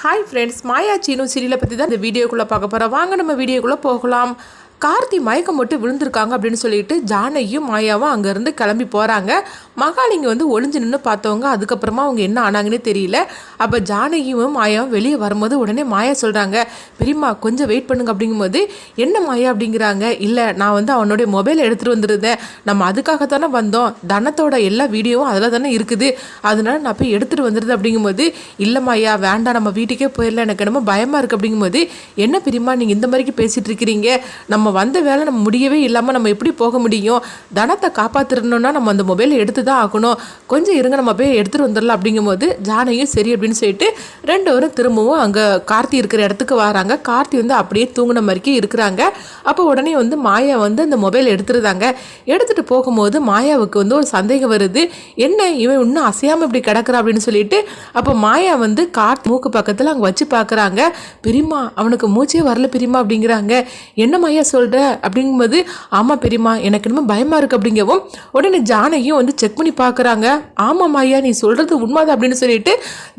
Hi friends மாயா சீனு சீரியலை பற்றி தான் இந்த வீடியோக்குள்ளே பார்க்க போகிறோம் வாங்க நம்ம வீடியோக்குள்ளே போகலாம். கார்த்தி மயக்கம் போட்டு விழுந்திருக்காங்க அப்படின்னு சொல்லிட்டு ஜானகியும் மாயாவும் அங்கேருந்து கிளம்பி போகிறாங்க மகாலிங்க வந்து ஒளிஞ்சு நின்று பார்த்தவங்க அதுக்கப்புறமா அவங்க என்ன ஆனாங்கன்னே தெரியல. அப்போ ஜானகியும் மாயாவும் வெளியே வரும்போது உடனே மாயா சொல்கிறாங்க பெரியம்மா கொஞ்சம் வெயிட் பண்ணுங்க. அப்படிங்கும்போது என்ன மாயா? அப்படிங்கிறாங்க. இல்லை நான் வந்து அவனுடைய மொபைலை எடுத்துகிட்டு வந்துருந்தேன். நம்ம அதுக்காக தானே வந்தோம். தனத்தோட எல்லா வீடியோவும் அதில் தானே இருக்குது. அதனால நான் போய் எடுத்துகிட்டு வந்துடுது அப்படிங்கும்போது இல்லை மாயா வேண்டாம். நம்ம வீட்டுக்கே போயிடல எனக்கு என்னமோ பயமாக இருக்குது அப்படிங்கும்போது என்ன பெரியம்மா நீங்கள் இந்த மாதிரிக்கு பேசிகிட்டு இருக்கிறீங்க? நம்ம வந்த வேலை நம்ம முடியவே இல்லாமல் நம்ம எப்படி போக முடியும்? தனத்தை காப்பாற்றிடணும்னா நம்ம அந்த மொபைலை எடுத்து தான் ஆகணும். கொஞ்சம் இருங்க நம்ம போய் எடுத்துகிட்டு வந்துடலாம் அப்படிங்கும்போது ஜானையும் சரி அப்படின்னு சொல்லிட்டு ரெண்டு பேரும் திரும்பவும் அங்கே கார்த்தி இருக்கிற இடத்துக்கு வராங்க. கார்த்தி வந்து அப்படியே தூங்கின மாதிரிக்கே இருக்கிறாங்க. அப்போ உடனே வந்து மாயா வந்து அந்த மொபைல் எடுத்துருந்தாங்க எடுத்துகிட்டு போகும்போது மாயாவுக்கு வந்து ஒரு சந்தேகம் வருது. என்ன இவன் இன்னும் அசையாமல் இப்படி கிடக்குறா அப்படின்னு சொல்லிட்டு அப்போ மாயா வந்து கார்த்தி மூக்கு பக்கத்தில் அங்கே வச்சு பார்க்குறாங்க பெரியம்மா அவனுக்கு மூச்சே வரல பெரியம்மா அப்படிங்கிறாங்க. என்ன மாயா சொல்கிற அப்படிங்கும்போது ஆமாம் பெரியம்மா எனக்கு என்னமோ பயமாக இருக்குது அப்படிங்கவும் உடனே ஜானகியும் வந்து செக் பண்ணி பார்க்குறாங்க. ஆமாம் ஐயா நீ சொல்கிறது உண்மைதான் அப்படின்னு சொல்லிட்டு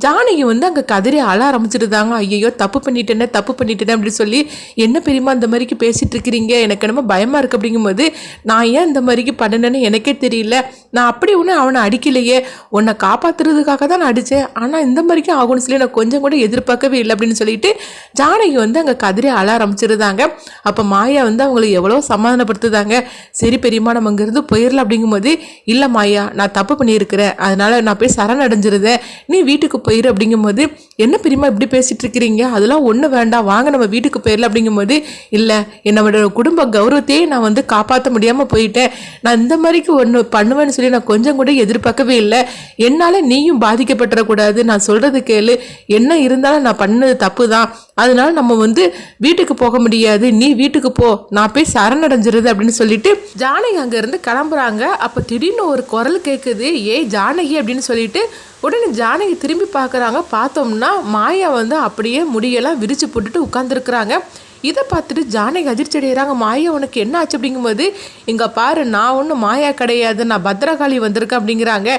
ஜானகி வந்து அங்கே கதறி அழ ஆரம்பிச்சிருந்தாங்க ஐயோ தப்பு பண்ணிட்டேனே தப்பு பண்ணிட்டேனே அப்படின்னு சொல்லி என்ன பெரியம்மா இந்த மாதிரிக்கு பேசிகிட்டு இருக்கிறீங்க? எனக்கு என்னமோ பயமாக இருக்குது அப்படிங்கும்போது நான் ஏன் இந்த மாதிரிக்கு பண்ணினேன்னு எனக்கே தெரியல. நான் அப்படி ஒன்றும் அவனை அடிக்கலையே. உன்னை காப்பாத்துறதுக்காக தான் நான் அடித்தேன் ஆனால் இந்த மாதிரிக்கும் ஆகும்னு சொல்லி நான் கொஞ்சம் கூட எதிர்பார்க்கவே இல்லை அப்படின்னு சொல்லிட்டு ஜானகி வந்து அங்கே கதிரை அழ ஆரம்பிச்சிருந்தாங்க. அப்போ மாயா வந்து அவங்களை எவ்வளோ சமாதானப்படுத்துதாங்க. சரி பெரியம்மா நம்ம அங்கேருந்து போயிடலாம் அப்படிங்கும்போது இல்லை மாயா நான் தப்பு பண்ணியிருக்கிறேன். அதனால நான் போய் சரணடைஞ்சிருந்தேன் நீ வீட்டுக்கு போயிரு அப்படிங்கும்போது என்ன பெரியம்மா இப்படி பேசிகிட்டு இருக்கிறீங்க? அதெல்லாம் ஒன்றும் வேண்டாம். வாங்க நம்ம வீட்டுக்கு போயிடலாம் அப்படிங்கும்போது இல்லை என்னோட குடும்ப கௌரவத்தையே நான் வந்து காப்பாற்ற முடியாமல் போயிட்டேன். நான் இந்த மாதிரிக்கு ஒன்று பண்ணுவேன்னு சொல்லி நான் கொஞ்சம் கூட எதிர்பார்க்கவே இல்லை. என்னால் நீயும் பாதிக்கப்பட்டுறக்கூடாது நான் சொல்கிறது கேளு. என்ன இருந்தாலும் நான் பண்ணது தப்பு தான் அதனால நம்ம வந்து வீட்டுக்கு போக முடியாது. நீ வீட்டுக்கு போ. நான் போய் சரணடைஞ்சிருது அப்படின்னு சொல்லிட்டு ஜானகி அங்கேருந்து கிளம்புறாங்க. அப்போ திடீர்னு ஒரு குரல் கேட்குது ஏய் ஜானகி அப்படின்னு சொல்லிட்டு உடனே ஜானகி திரும்பி பார்க்குறாங்க பார்த்தோம்னா மாயா வந்து அப்படியே முடியெல்லாம் விரிச்சு போட்டுட்டு உட்காந்துருக்குறாங்க இதை பார்த்துட்டு ஜானகி அதிர்ச்சி அடைகிறாங்க மாயா உனக்கு என்ன ஆச்சு அப்படிங்கும்போது இங்கே பாரு நான் ஒன்றும் மாயா கிடையாது. நான் பத்ரகாளி வந்திருக்கேன் அப்படிங்கிறாங்க.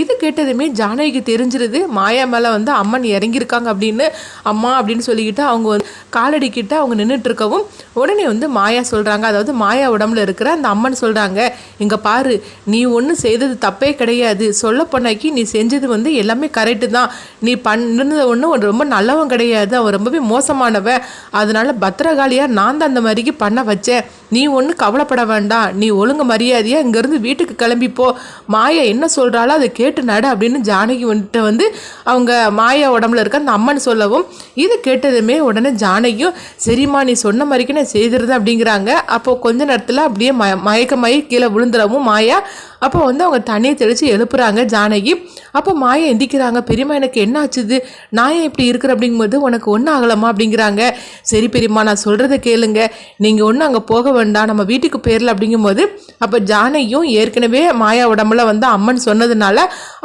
இது கேட்டதுமே ஜானகிக்கு தெரிஞ்சிருது. மாயா மேலே வந்து அம்மன் இறங்கியிருக்காங்க அப்படின்னு அம்மா அப்படின்னு சொல்லிக்கிட்டு அவங்க வந்து காலடிக்கிட்ட அவங்க நின்றுட்டு இருக்கவும் உடனே வந்து மாயா சொல்கிறாங்க அதாவது மாயா உடம்புல இருக்கிற அந்த அம்மன் சொல்கிறாங்க இங்கே பாரு நீ ஒன்றும் செய்தது தப்பே கிடையாது. சொல்ல போனாக்கி நீ செஞ்சது வந்து எல்லாமே கரெக்டு தான். நீ பண்ணது ஒன்றும் ரொம்ப நல்லவன் கிடையாது. அவன் ரொம்பவே மோசமானவன். அதனால பத்திரகாளியாக நான் தான் அந்த மாதிரிக்கு பண்ண வச்சேன். நீ ஒன்றும் கவலைப்பட வேண்டாம். நீ ஒழுங்கு மரியாதையாக இங்கேருந்து வீட்டுக்கு கிளம்பிப்போ மாயா என்ன சொல்கிறாளோ அதை கேட்டு நட அப்படின்னு ஜானகி வந்துட்டு வந்து அவங்க மாயா உடம்புல இருக்க அந்த அம்மன் சொல்லவும் இது கேட்டதுமே உடனே ஜானகியும் சரிம்மா நீ சொன்ன மாதிரிக்கு நான் செய்திருது அப்படிங்கிறாங்க. அப்போ கொஞ்ச நேரத்தில் அப்படியே மய மயக்கமாயி கீழே விழுந்துடவும் மாயா. அப்போ வந்து அவங்க தண்ணியை தெளித்து எழுப்புறாங்க ஜானகி. அப்போ மாயா எந்திக்கிறாங்க பெரியம்மா எனக்கு என்ன ஆச்சுது நான் ஏன் இப்படி இருக்கிற? அப்படிங்கும்போது உனக்கு ஒன்றும் ஆகலாமா அப்படிங்கிறாங்க. சரி பெரியம்மா நான் சொல்கிறத கேளுங்க. நீங்கள் ஒன்றும் அங்கே போக வேண்டாம் நம்ம வீட்டுக்கு போயிடல அப்படிங்கும்போது அப்போ ஜானையும் ஏற்கனவே மாயா உடம்புல வந்து அம்மன் சொன்னதுனால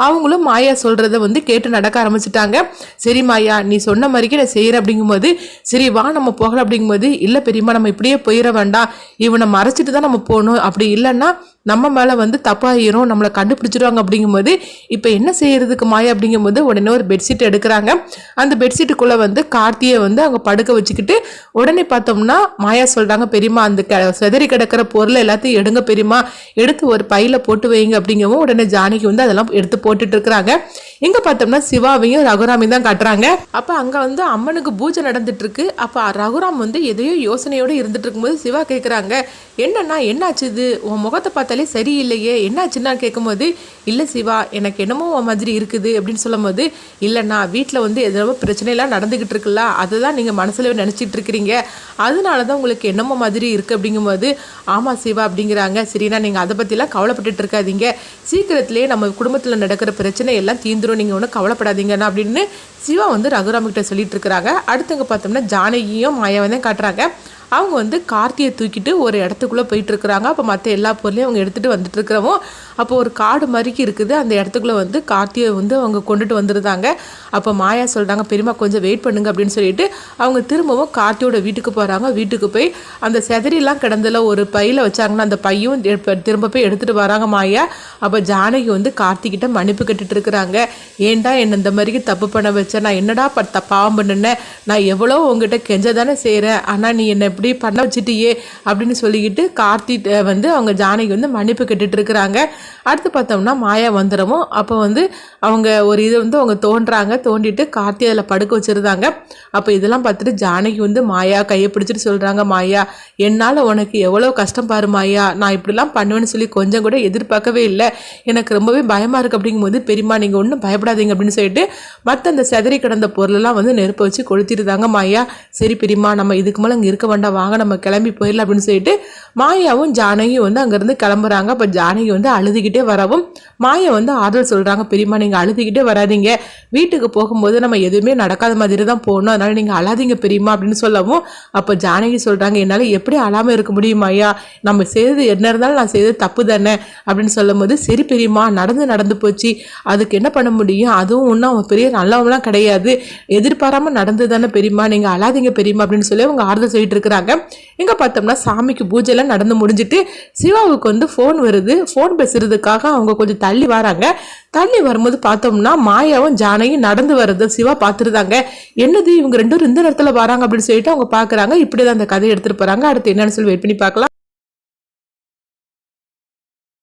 அவங்களும் மாயா சொல்கிறத வந்து கேட்டு நடக்க ஆரம்பிச்சிட்டாங்க. சரி மாயா நீ சொன்ன மாதிரிக்கே நான் செய்கிறேன் அப்படிங்கும்போது சரி வா நம்ம போகலாம் அப்படிங்கும்போது இல்லை பெரியம்மா நம்ம இப்படியே போயிட வேண்டாம் இவனை மறைச்சிட்டு தான் நம்ம போகணும். அப்படி இல்லைன்னா நம்ம மேலே வந்து தப்பாயிரும் நம்மளை கண்டுபிடிச்சிருவாங்க அப்படிங்கும்போது இப்போ என்ன செய்யறதுக்கு மாயா அப்படிங்கும்போது உடனே ஒரு பெட்ஷீட் எடுக்கிறாங்க. அந்த பெட்ஷீட்டுக்குள்ளே வந்து கார்த்தியை வந்து அவங்க படுக்க வச்சுக்கிட்டு உடனே பார்த்தோம்னா மாயா சொல்கிறாங்க பெரியம்மா அந்த க செதறி கிடக்கிற பொருளை எல்லாத்தையும் எடுங்க பெரியம்மா. எடுத்து ஒரு பையில் போட்டு வைங்க அப்படிங்கவும் உடனே ஜானகி வந்து அதெல்லாம் எடுத்து போட்டுட்டு இருக்கிறாங்க. இங்கே பார்த்தோம்னா சிவாவையும் ரகுராமையும் தான் காட்டுறாங்க. அப்போ அங்கே வந்து அம்மனுக்கு பூஜை நடந்துட்டு இருக்கு அப்போ ரகுராம் வந்து எதையோ யோசனையோடு இருந்துட்டு இருக்கும்போது சிவா கேட்குறாங்க என்னண்ணா என்னாச்சு இது? உன் முகத்தை பார்த்தாலே சரியில்லையே. என்னாச்சுன்னா கேட்கும்போது இல்லை சிவா எனக்கு என்னமோ உன் மாதிரி இருக்குது அப்படின்னு சொல்லும்போது இல்லைண்ணா வீட்டில் வந்து எதோ பிரச்சனையெல்லாம் நடந்துக்கிட்டு இருக்குல்ல. அதை தான் நீங்கள் மனசில் நினச்சிட்டு இருக்கிறீங்க. அதனால தான் உங்களுக்கு என்னமோ மாதிரி இருக்குது அப்படிங்கும்போது ஆமாம் சிவா அப்படிங்கிறாங்க. சரினா நீங்கள் அதை பற்றிலாம் கவலைப்பட்டுட்டு இருக்காதீங்க. சீக்கிரத்திலே நம்ம குடும்பத்தில் நடக்கிற பிரச்சனை எல்லாம் தீந்துரும் நீங்கள் ஒன்றும் கவலைப்படாதீங்கண்ணா அப்படின்னு சிவா வந்து ரகுராம் கிட்ட சொல்லிட்டு இருக்கிறாங்க. அடுத்தவங்க பார்த்தோம்னா ஜானகியும் மாயாவை தான் காட்டுறாங்க. அவங்க வந்து கார்த்தியை தூக்கிட்டு ஒரு இடத்துக்குள்ளே போயிட்டு இருக்கிறாங்க. அப்போ மற்ற எல்லா பொருளையும் அவங்க எடுத்துகிட்டு வந்துட்டு இருக்கிறவும் அப்போ ஒரு காடு மாதிரிக்கு இருக்குது. அந்த இடத்துக்குள்ளே வந்து கார்த்தியை வந்து அவங்க கொண்டுட்டு வந்துருந்தாங்க. அப்போ மாயா சொல்கிறாங்க பெரியம்மா கொஞ்சம் வெயிட் பண்ணுங்க அப்படின்னு சொல்லிட்டு அவங்க திரும்பவும் கார்த்தியோட வீட்டுக்கு போகிறாங்க வீட்டுக்கு போய் அந்த செதறிலாம் கிடந்தல ஒரு பையில் வச்சாங்கன்னா அந்த பையும் திரும்ப போய் எடுத்துகிட்டு வராங்க மாயா. அப்போ ஜானகி வந்து கார்த்திகிட்ட மன்னிப்பு கட்டுட்டு இருக்கிறாங்க ஏன்டா என்ன இந்த மாதிரி தப்பு பண்ண வச்ச? நான் என்னடா ப பாவம் பண்ணினேன் நான் எவ்வளோ உங்ககிட்ட கெஞ்ச தானே செய்கிறேன் ஆனால் நீ என்னை இப்படி பண்ண வச்சுட்டியே? அப்படின்னு சொல்லிக்கிட்டு கார்த்தி வந்து அவங்க ஜானகி வந்து மன்னிப்பு கேட்டுட்டு இருக்கிறாங்க அடுத்து பார்த்தோம்னா மாயா வந்துடவும் அப்போ வந்து அவங்க ஒரு இது வந்து அவங்க தோன்றாங்க தோண்டிட்டு கார்த்தி அதில் படுக்க வச்சுருந்தாங்க. அப்போ இதெல்லாம் பார்த்துட்டு ஜானகி வந்து மாயா கையை பிடிச்சிட்டு சொல்கிறாங்க மாயா என்னால் உனக்கு எவ்வளோ கஷ்டம் பாரு மாயா. நான் இப்படிலாம் பண்ணுவேன்னு சொல்லி கொஞ்சம் கூட எதிர்பார்க்கவே இல்லை. எனக்கு ரொம்பவே பயமாக இருக்குது அப்படிங்கும்போது பெரியம்மா நீங்கள் ஒன்றும் பயப்படாதீங்க. அப்படின்னு சொல்லிட்டு மற்ற அந்த செதறி கிடந்த பொருளெல்லாம் வந்து நெருப்பை வச்சு கொளுத்திருந்தாங்க. மாயா சரி பெரியம்மா நம்ம இதுக்கு மேலே இங்கே இருக்க வேண்டாம். வாங்க நம்ம கிளம்பி போயிடலாம். அப்படின்னு சொல்லிட்டு மாயாவும் ஜானகியும் வந்து அங்கேருந்து கிளம்புறாங்க. அப்போ ஜானகி வந்து அழுது அழுதுகிட்டே வரவும் மாயா வந்து ஆறுதல் சொல்கிறாங்க பெரியம்மா நீங்கள் அழுதுகிட்டே வராதீங்க. வீட்டுக்கு போகும்போது நம்ம எதுவுமே நடக்காத மாதிரி தான் போகணும். அதனால் நீங்கள் அழாதீங்க பெரியம்மா அப்படின்னு சொல்லவும் அப்போ ஜானகி சொல்கிறாங்க என்னால் எப்படி அழாமல் இருக்க முடியும் ஐயா நம்ம செய்தது என்ன இருந்தாலும் நான் செய்தது தப்பு தானே? அப்படின்னு சொல்லும்போது சரி பெரியம்மா நடந்து நடந்து போச்சு. அதுக்கு என்ன பண்ண முடியும்? அதுவும் ஒன்றும் அவன் பெரிய நல்லவங்களாம் கிடையாது. எதிர்பாராமல் நடந்து தானே பெரியம்மா? நீங்கள் அழாதீங்க பெரியம்மா அப்படின்னு சொல்லி அவங்க ஆறுதல் சொல்லிட்டு இருக்கிறாங்க. எங்கே பார்த்தோம்னா சாமிக்கு பூஜைலாம் நடந்து முடிஞ்சிட்டு சிவாவுக்கு வந்து ஃபோன் வருது. ஃபோன் பேசுறதுக்காக அவங்க கொஞ்சம் தள்ளி வராங்க. தள்ளி வரும்போது பார்த்தோம்னா மாயாவும் ஜானையும் நடந்து வருது சிவா பார்த்துருந்தாங்க. என்னது இவங்க ரெண்டும் இந்த நேரத்தில் வராங்க அப்படின்னு சொல்லிட்டு அவங்க பார்க்குறாங்க. இப்படி தான் அந்த கதையை எடுத்துகிட்டு போகிறாங்க அடுத்து என்னன்னு சொல்லி வெயிட் பண்ணி பார்க்கலாம்.